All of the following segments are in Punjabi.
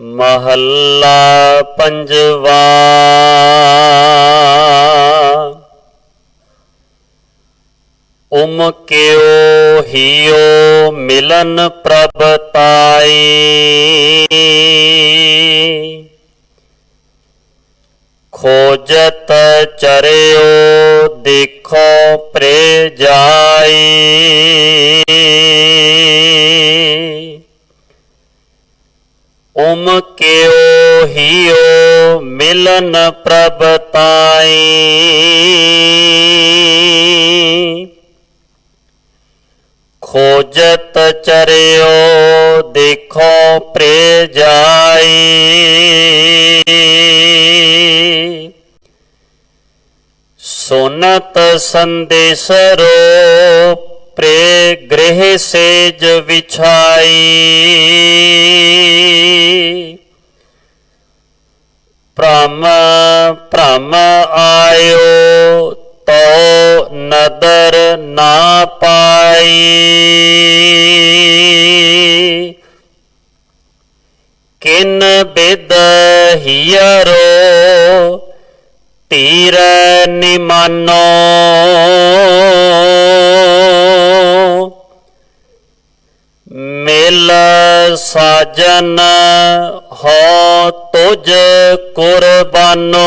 ਮਹੱਲਾ ਪੰਜਵਾ। ਉਮ ਕਿਓ ਹਿਓ ਮਿਲਨ ਪ੍ਰਭ ਤਾਈ। ਖੋਜਤ ਚਰਿਓ ਦੇਖੋ ਪ੍ਰੇ ਜਾਈ ਉਮ ਕਿਓ ਹਿਓ ਮਿਲਨ ਪ੍ਰਭ ਤਾਈ। ਖੋਜਤ ਚਰਿਓ ਦੇਖੋ ਪ੍ਰੇ ਜਾਈ। ਸੁਨਤ ਸੰਦੇਸਰੋ ਪ੍ਰੇ ਗ੍ਰਹਿ ਸੇਜ ਵਿਛਾਈ। ਭ੍ਰਮ ਭ੍ਰਮ ਆਇਓ ਤੋ ਨਦਰ ਨਾ ਪਾਈ। ਕਿਨ ਬਿਦ ਹੀਰੋ ਤੀਰ ਨਿਮਾਨੋ। ਮਿਲ ਸਾਜਨ ਹੋ ਤੁਝ ਕੁਰਬਾਨੋ।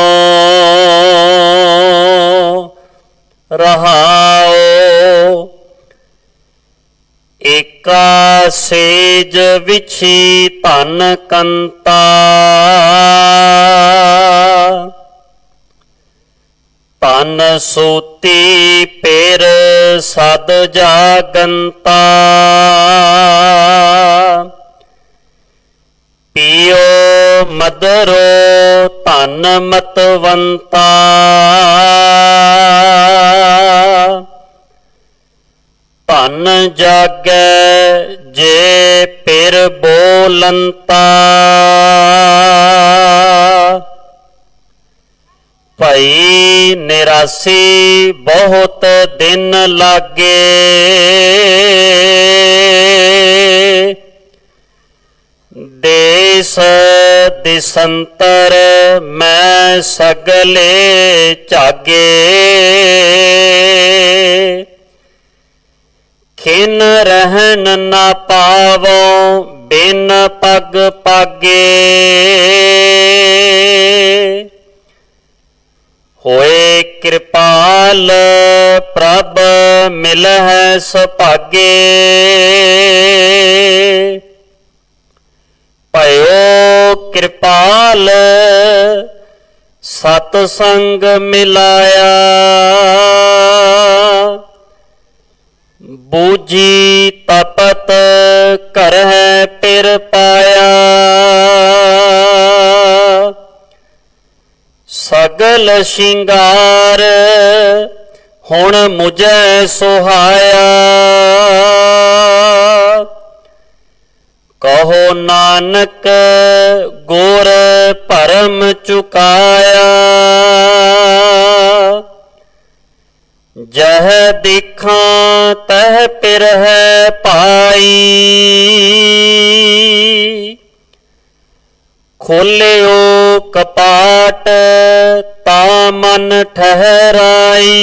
ਰਹਾਓ ਏਕਾ ਸੇਜ ਵਿਛੀ ਧਨ ਕੰਤਾ। ਤਨ ਸੂਤੀ ਪੇਰ ਸਦ ਜਾਗੰਤਾ। ਮਦਰੋ ਮਤਵੰਤਾ। ਧਨ ਜਾਗੈ ਜੇ ਪਿਰ ਬੋਲੰਤਾ। ਭਈ ਨਿਰਾਸੀ ਬਹੁਤ ਦਿਨ ਲਾਗੇ। ਦੇਸ ਦਿਸੰਤਰ ਮੈਂ ਸਗਲੇ ਝਾਗੇ ਖਿਨ ਰਹਿਨ ਨਾ ਪਾਵੋ, ਬਿਨ ਪਗ ਪਾਗੇ। ਹੋਏ ਕਿਰਪਾਲ ਪ੍ਰਭ ਮਿਲਹਿ ਸੁਭਾਗੇ। ਕਿਰਪਾਲ ਸਤ ਸੰਗ ਮਿਲਾਇਆ। ਬੂਜੀ ਤਪਤ ਕਰਹਿ ਪਿਰ ਪਾਇਆ। ਸਗਲ ਸ਼ਿੰਗਾਰ ਹੁਣ ਮੁਝੈ ਸੁਹਾਇਆ। ਨਾਨਕ ਗੋਰ ਭਰਮ ਚੁਕਾਇਆ। ਜਹ ਦੇਖਾਂ, ਤਹ ਪਿਰ ਹੈ ਪਾਈ। ਖੋਲਿਓ ਕਪਾਟ, ਤਾ ਮਨ ਠਹਿਰਾਈ।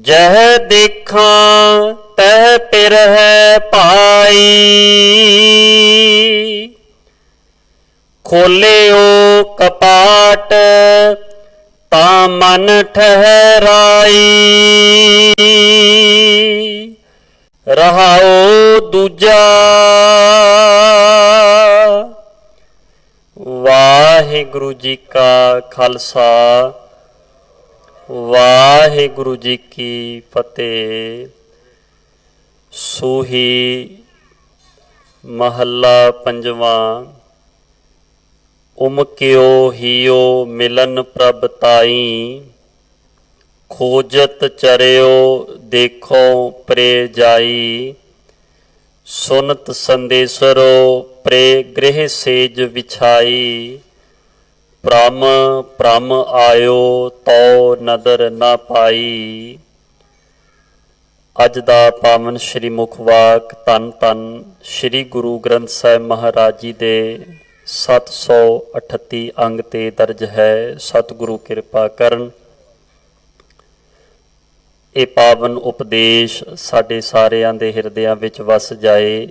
ਜਹ ਦੇਖਾਂ ਤਹ ਪਿਰ ਹੈ ਪਾਈ ਖੋਲਿਓ ਕਪਾਟ, ਤਾ ਮਨ ਠਹਿਰਾਈ। ਰਹਾਉ ਦੂਜਾ। ਵਾਹਿਗੁਰੂ ਜੀ ਕਾ ਖਾਲਸਾ, ਵਾਹਿਗੁਰੂ ਜੀ ਕੀ ਫਤਿਹ। ਸੂਹੀ ਮਹੱਲਾ ਪੰਜਵਾਂ ਉਮ ਕਿਓ ਹੀਓ ਮਿਲਨ ਪ੍ਰਭ ਤਾਈ, ਖੋਜਤ ਚਰਿਓ ਦੇਖੋ ਪ੍ਰੇ ਜਾਈ, ਸੁਨਤ ਸੰਦੇਸਰੋ ਪ੍ਰੇ ਗ੍ਰਹਿ ਸੇਜ ਵਿਛਾਈ, ਭ੍ਰਮ ਭ੍ਰਮ ਆਇਓ ਤੋ ਨਦਰ ਨਾ ਪਾਈ। ਅੱਜ ਦਾ ਪਾਵਨ ਸ੍ਰੀ ਮੁਖ ਵਾਕ ਤਨ ਤਨ ਸ੍ਰੀ ਗੁਰੂ ਗ੍ਰੰਥ ਸਾਹਿਬ ਮਹਾਰਾਜ ਜੀ ਦੇ 738 ਅੰਗ ਤੇ ਦਰਜ ਹੈ। ਸਤਿਗੁਰੂ ਕਿਰਪਾ ਕਰਨ। ਇਹ ਪਾਵਨ ਉਪਦੇਸ਼ ਸਾਡੇ ਸਾਰਿਆਂ ਦੇ ਹਿਰਦਿਆਂ ਵਿੱਚ ਵਸ ਜਾਏ।